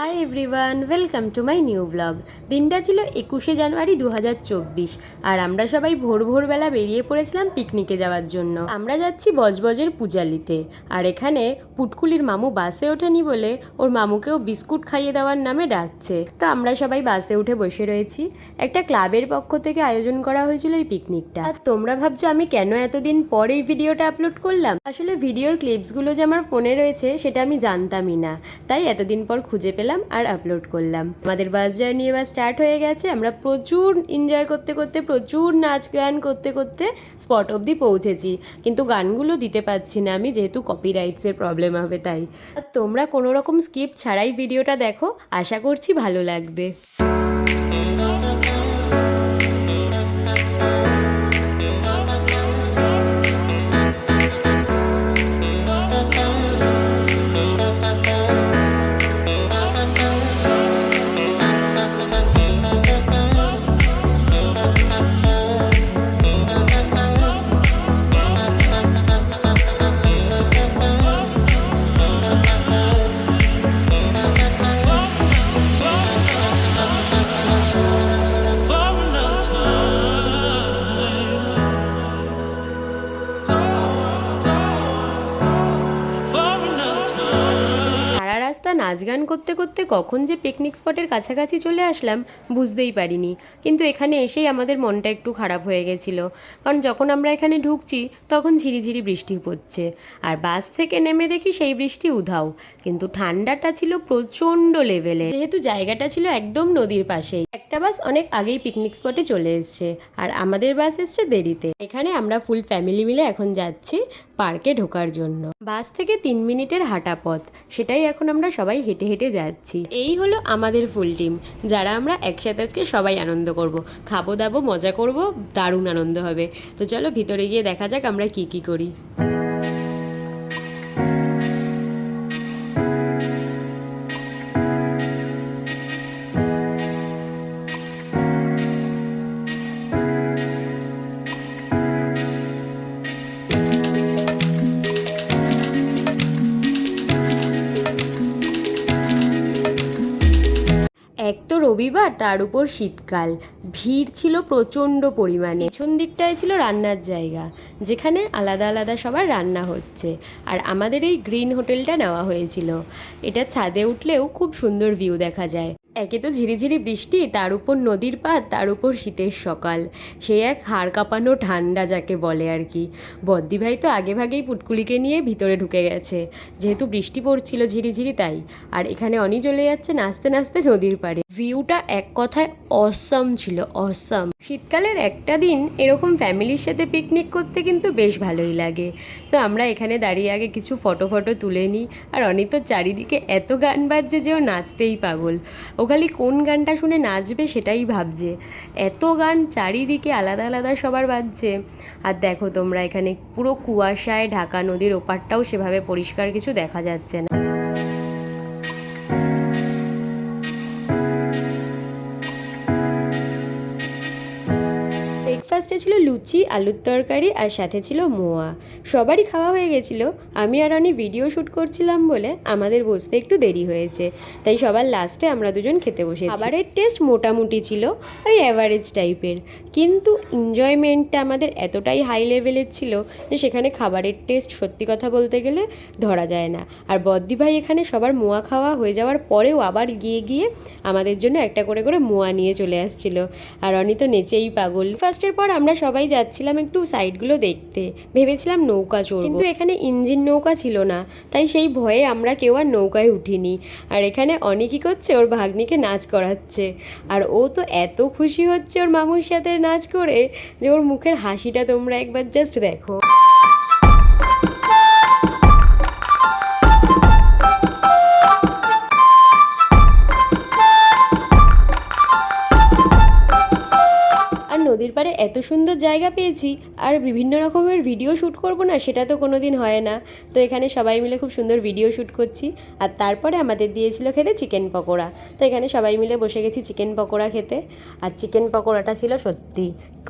Hi everyone welcome to my new blog দিনটা ছিল একুশে জানুয়ারি দু আর আমরা সবাই ভোর ভোরবেলা বেরিয়ে পড়েছিলাম পিকনিকে যাওয়ার জন্য। আমরা যাচ্ছি বজবজের পূজালিতে, আর এখানে পুটকুলির মামু বাসে ওঠেনি বলে ওর মামুকেও বিস্কুট খাইয়ে দেওয়ার নামে ডাকছে। তো আমরা সবাই বাসে উঠে বসে রয়েছি। একটা ক্লাবের পক্ষ থেকে আয়োজন করা হয়েছিল এই পিকনিকটা আর তোমরা ভাবছ আমি কেন এতদিন পর এই ভিডিওটা আপলোড করলাম? আসলে ভিডিওর ক্লিপসগুলো যে আমার ফোনে রয়েছে, সেটা আমি জানতামই না। তাই এতদিন পর খুঁজে পেলাম আর আপলোড করলাম। আমাদের বাস জার্নি এবার স্টার্ট হয়ে গেছে। আমরা প্রচুর এনজয় করতে করতে, প্রচুর নাচ গান করতে করতে স্পট অবধি পৌঁছেছি। কিন্তু গানগুলো দিতে পারছি না আমি, যেহেতু কপিরাইটসের প্রবলেম হবে তাই। তোমরা কোনোরকম স্কিপ ছাড়াই ভিডিওটা দেখো। আশা করছি ভালো লাগবে। নাচ গান করতে করতে কখন যে পিকনিক স্পটের কাছাকাছি চলে আসলাম বুঝতেই পারিনি। কিন্তু এখানে এসেই আমাদের মনটা একটু খারাপ হয়ে গেছিল। কারণ যখন আমরা এখানে ঢুকছি, তখন ঝিরিঝিরি বৃষ্টি পড়ছে। আর বাস থেকে নেমে দেখি সেই বৃষ্টি উধাও। কিন্তু ঠান্ডাটা ছিল প্রচণ্ড লেভেলে যেহেতু জায়গাটা ছিল একদম নদীর পাশেই। একটা বাস অনেক আগেই পিকনিক স্পটে চলে এসছে। আর আমাদের বাস এসছে দেরিতে। এখানে আমরা ফুল ফ্যামিলি মিলে এখন যাচ্ছি। পার্কে ঢোকার জন্য। বাস থেকে তিন মিনিটের হাঁটা পথ, সেটাই এখন আমরা সবাই হেঁটে হেঁটে যাচ্ছি। এই হলো আমাদের ফুল টিম, যারা আমরা একসাথে আজকে সবাই আনন্দ করব। খাব দাবো, মজা করব, দারুণ আনন্দ হবে। তো চলো ভিতরে গিয়ে দেখা যাক আমরা কি কি করি। রবিবার তার উপর শীতকাল। ভিড় ছিল প্রচণ্ড পরিমাণে। পেছন দিকটায় ছিল রান্নার জায়গা, যেখানে আলাদা আলাদা সবার রান্না হচ্ছে। আর আমাদের এই গ্রিন হোটেলটা নেওয়া হয়েছিল। এটা ছাদে উঠলেও খুব সুন্দর ভিউ দেখা যায়। একে তো ঝিরিঝিরি বৃষ্টি, তার উপর নদীর পাত তার উপর শীতের সকাল। সে এক হাড় কাঁপানো ঠান্ডা যাকে বলে আর কি। বদ্দি ভাই তো আগে ভাগেই পুটকুলিকে নিয়ে ভিতরে ঢুকে গেছে। যেহেতু বৃষ্টি পড়ছিল ঝিরিঝিরি তাই। আর এখানে অনি চলে যাচ্ছে নাচতে নাচতে নদীর পাড়ে। ভিউটা এক কথায় অসম ছিল অসম শীতকালের একটা দিন এরকম ফ্যামিলির সাথে পিকনিক করতে কিন্তু বেশ ভালোই লাগে। তো আমরা এখানে দাঁড়িয়ে আগে কিছু ফটো ফটো তুলে নিই। আর অনি তো চারিদিকে এত গান বাজছে যে ও নাচতেই পাগল। ও খালি কোন গানটা শুনে নাচবে সেটাই ভাবছে। এত গান চারিদিকে আলাদা আলাদা সবার বাজছে। আর দেখো তোমরা এখানে পুরো কুয়াশায় ঢাকা নদীর ওপারটাও সেভাবে পরিষ্কার কিছু দেখা যাচ্ছে না। ব্রেকফাস্টে ছিল লুচি আলুর তরকারি আর সাথে ছিল মোয়া। সবারই খাওয়া হয়ে গেছিল। আমি আর অনি ভিডিও শ্যুট করছিলাম বলে আমাদের বসতে একটু দেরি হয়েছে। তাই সবার লাস্টে আমরা দুজন খেতে বসে খাবারের টেস্ট মোটামুটি ছিল ওই অ্যাভারেজ টাইপের কিন্তু এনজয়মেন্টটা আমাদের এতটাই হাই লেভেলের ছিল যে সেখানে খাবারের টেস্ট সত্যি কথা বলতে গেলে ধরা যায় না। আর বদ্দি ভাই এখানে সবার মোয়া খাওয়া হয়ে যাওয়ার পরেও আবার গিয়ে গিয়ে আমাদের জন্য একটা করে করে মোয়া নিয়ে চলে আসছিল। আর অনি তো নেচেই পাগল। ফার্স্টের পর আমরা সবাই যাচ্ছিলাম একটু সাইডগুলো দেখতে। ভেবেছিলাম নৌকা চড়ব। কিন্তু এখানে ইঞ্জিন নৌকা ছিল না। তাই সেই ভয়ে আমরা কেউ আর নৌকায় উঠিনি। আর এখানে অনেকই করছে, ওর ভাগ্নিকে নাচ করাচ্ছে। আর ও তো এত খুশি হচ্ছে ওর মামুর সাথে নাচ করে যে ওর মুখের হাসিটা তোমরা একবার জাস্ট দেখো। সুন্দর জায়গা পেয়েছি আর বিভিন্ন রকমের ভিডিও শ্যুট করব না, সেটা তো কোনো দিন হয় না। তো এখানে সবাই মিলে খুব সুন্দর ভিডিও শ্যুট করছি। আর তারপরে আমাদের দিয়েছিল খেতে চিকেন পকোড়া। তো এখানে সবাই মিলে বসে গেছি চিকেন পকোড়া খেতে। আর চিকেন পকোড়াটা ছিল সত্যি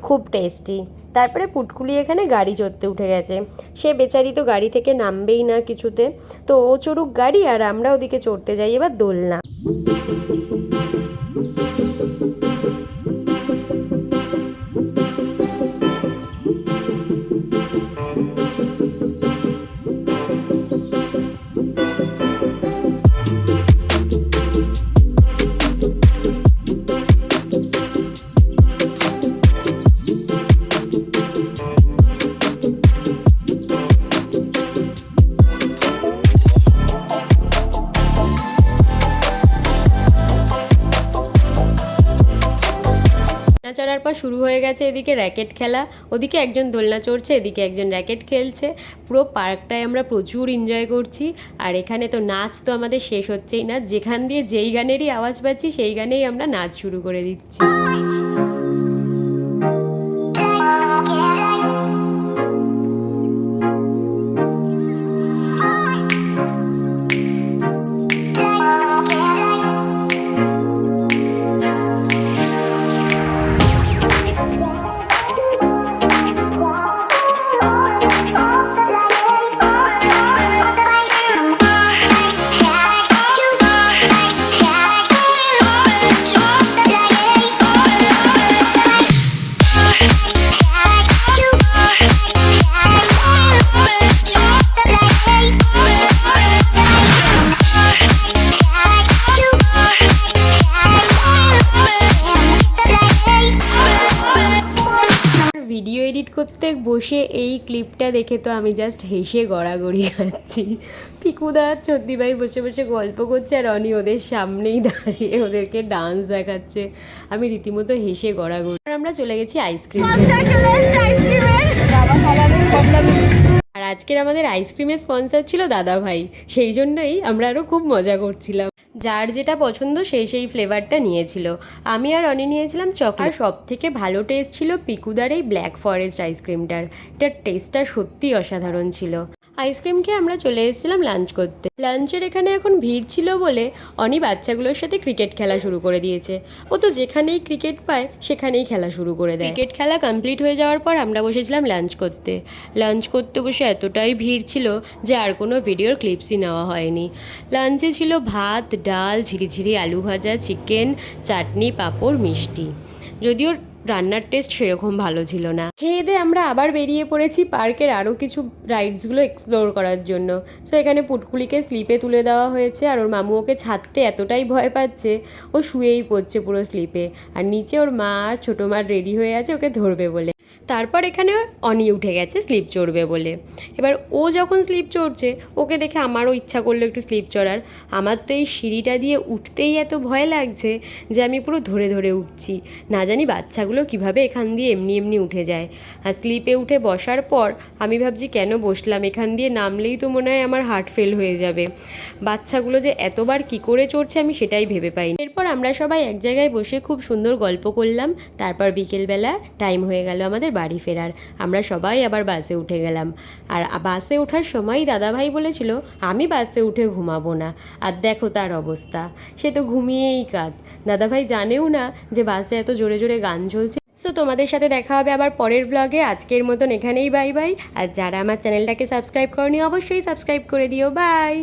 খুব টেস্টি তারপরে পুটকুলি এখানে গাড়ি চড়তে উঠে গেছে। সে বেচারি তো গাড়ি থেকে নামবেই না কিছুতে। তো ও চড়ুক গাড়ি আর আমরা ওদিকে চড়তে যাই, এবার দোলনা। চড়ার পর শুরু হয়ে গেছে এদিকে র্যাকেট খেলা। ওদিকে একজন দোলনা চড়ছে, এদিকে একজন র্যাকেট খেলছে। পুরো পার্কটায় আমরা প্রচুর এনজয় করছি। আর এখানে তো নাচ তো আমাদের শেষ হচ্ছেই না। যেখান দিয়ে যেই গানেরই আওয়াজ পাচ্ছি, সেই গানেই আমরা নাচ শুরু করে দিচ্ছি। করতে বসে এই ক্লিপটা দেখে তো আমি জাস্ট হেসে গড়াগড়ি খাচ্ছি। পিকুদা ভাই বসে বসে গল্প করছে আর অনি ওদের সামনেই দাঁড়িয়ে ওদেরকে ডান্স দেখাচ্ছে। আমি রীতিমতো হেসে গড়াগড়ি। আর আমরা চলে গেছি আইসক্রিম আর আজকের আমাদের আইসক্রিমের স্পন্সর ছিল দাদা ভাই সেই জন্যই আমরা আরও খুব মজা করছিলাম। যার যেটা পছন্দ সেই সেই ফ্লেভারটা নিয়েছিল। আমি আর অনি নিয়েছিলাম চকলেট। সব থেকে ভালো টেস্ট ছিল পিকুদার এই ব্ল্যাক ফরেস্ট আইসক্রিমটার। এটার টেস্টটা সত্যি অসাধারণ ছিল। আইসক্রিম খেয়ে আমরা চলে এসেছিলাম লাঞ্চ করতে। লাঞ্চের এখানে এখন ভিড় ছিল বলে অনি বাচ্চাগুলোর সাথে ক্রিকেট খেলা শুরু করে দিয়েছে। ও তো যেখানেই ক্রিকেট পায়, সেখানেই খেলা শুরু করে দেয়। ক্রিকেট খেলা কমপ্লিট হয়ে যাওয়ার পর আমরা বসেছিলাম লাঞ্চ করতে। লাঞ্চ করতে বসে এতটাই ভিড় ছিল যে আর কোনো ভিডিওর ক্লিপসই নেওয়া হয়নি। লাঞ্চে ছিল ভাত, ডাল, ঝিরিঝিরি, আলু ভাজা চিকেন চাটনি, পাঁপড়, মিষ্টি। যদিও রান্নার টেস্ট সেরকম ভালো ছিল না। খেয়ে দিয়ে আমরা আবার বেরিয়ে পড়েছি পার্কের আরও কিছু রাইডসগুলো এক্সপ্লোর করার জন্য। সো এখানে পুটকুলিকে স্লিপে তুলে দেওয়া হয়েছে আর ওর মামু ওকে ছাড়তে এতটাই ভয় পাচ্ছে, ও শুয়েই পড়ছে পুরো স্লিপে আর নিচে ওর মা আর ছোটো মার রেডি হয়ে আছে, ওকে ধরবে বলে। তারপর এখানে অনি উঠে গেছে স্লিপ চড়বে বলে। এবার ও যখন স্লিপ চড়ছে, ওকে দেখে আমারও ইচ্ছা করল একটু স্লিপ চড়ার। আমার তো এই সিঁড়িটা দিয়ে উঠতেই এত ভয় লাগছে যে আমি পুরো ধরে ধরে উঠছি। না জানি বাচ্চাগুলো কীভাবে এখান দিয়ে এমনি এমনি উঠে যায়। আর স্লিপে উঠে বসার পর আমি ভাবছি, কেন বসলাম? এখান দিয়ে নামলেই তো মনে হয় আমার হার্ট ফেল হয়ে যাবে। বাচ্চাগুলো যে এতবার কি করে চড়ছে আমি সেটাই ভেবে পাইনি। এরপর আমরা সবাই এক জায়গায় বসে খুব সুন্দর গল্প করলাম। তারপর বিকেলবেলা টাইম হয়ে গেল আমাদের বাড়ি ফেরার। আমরা সবাই আবার বাসে উঠে গেলাম। আর বাসে ওঠার সময় দাদাভাই বলেছিল, আমি বাসে উঠে ঘুমাবো না। আর দেখো তার অবস্থা। সে তো ঘুমিয়েই কাঁদ দাদাভাই জানেও না যে বাসে এত জোরে জোরে গান চলছে। সো তোমাদের সাথে দেখা হবে আবার পরের ব্লগে আজকের মতন এখানেই বাই বাই আর যারা আমার চ্যানেলটাকে সাবস্ক্রাইব করনি, অবশ্যই সাবস্ক্রাইব করে দিও। বাই